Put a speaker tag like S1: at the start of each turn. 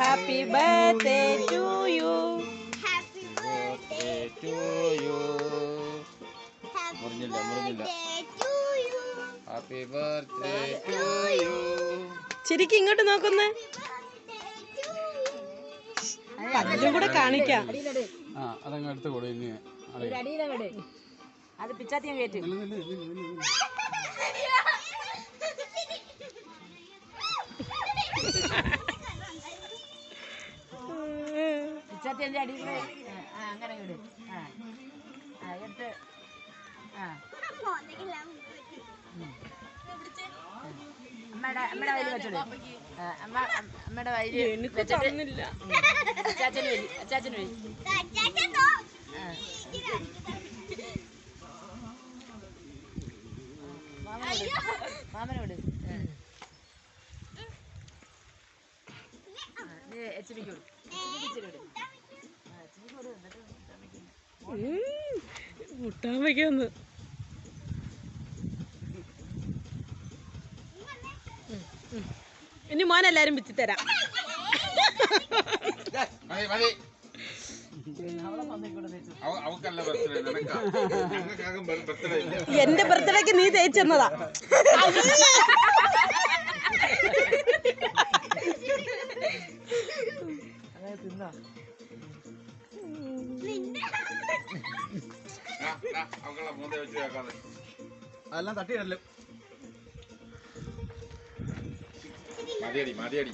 S1: Happy birthday to you
S2: happy birthday
S3: to you മുറിഞ്ഞില്ല മുറിഞ്ഞില്ല.
S2: To you
S3: happy birthday to you
S1: ശരിക്കും ഇങ്ങോട്ട് നോക്കുന്നേ. അതിലും കൂടെ കാണിക്കാം.
S4: ആ അതങ്ങ് എടുത്ത് കൊടു ഇനി. അതെ.
S5: അടിയിലങ്ങട്. അത് പിച്ചാത്തി കേറ്റ് കയറ്റി
S4: നില്ല്,
S5: അടി കൂടെ ആ, അങ്ങനെ ഇട്. ആ ആ എടുത്ത് ആ. അമ്മയുടെ അമ്മയുടെ വെച്ചോളൂ അമ്മ അമ്മ- അമ്മയുടെ വയലിൽ
S1: എനിക്ക്
S5: വെച്ചിട്ട്.
S1: തന്നില്ല.
S5: അച്ചാച്ചന് വഴി അച്ചാച്ചന് വഴി ആ മാമനോട് മാമനോട് നീ എച്ച് കൊടു എച്ച് പിക്ക് ഇച്ചിരി കൊടു ആ എച്ച് പിക്ക് കൊടു എന്നിട്ട് അമ്മയ്ക്ക്
S1: മുട്ടാൻ വയ്ക്കാന്ന്. ഇനി മോൻ എല്ലാരും
S5: വിച്ച്
S3: തരാം
S1: എന്റെ ബർത്ത്ഡേക്ക് നീ തേച്ചെന്നതാ
S5: തിന്നാ
S3: തിന്നോ
S6: അതെല്ലാം തട്ടിയിടല്ലോ
S3: മതിയടി മതിയടി.